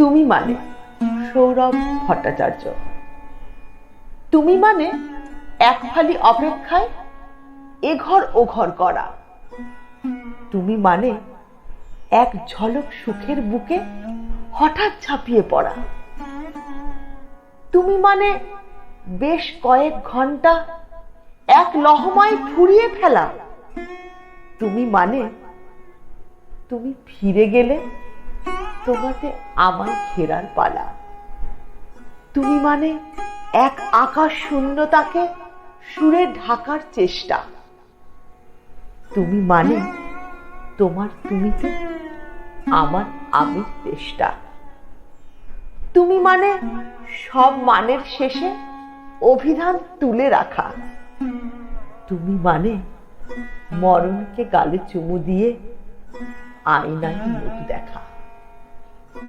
তুমি মানে সৌরভ ভট্টাচার্য। তুমি মানে এক ফালি অপেক্ষায় এ ঘর ও ঘর করা। তুমি মানে এক ঝলক সুখের বুকে হঠাৎ ঝাঁপিয়ে পড়া। তুমি মানে বেশ কয়েক ঘণ্টা এক লহমায় ফুরিয়ে ফেলা। তুমি মানে তুমি ফিরে গেলে তোমাতে আমায় ঘেরার পালা। তুমি মানে এক আকাশ শূন্যতাকে সুরে ঢাকার চেষ্টা। তুমি মানে তোমার তুমিতে আমার আমি চেষ্টা তুমি মানে সব মানের শেষে অভিধান তুলে রাখা। তুমি মানে মরণকে গালে চুমু দিয়ে আয়নায় মুখ দেখা।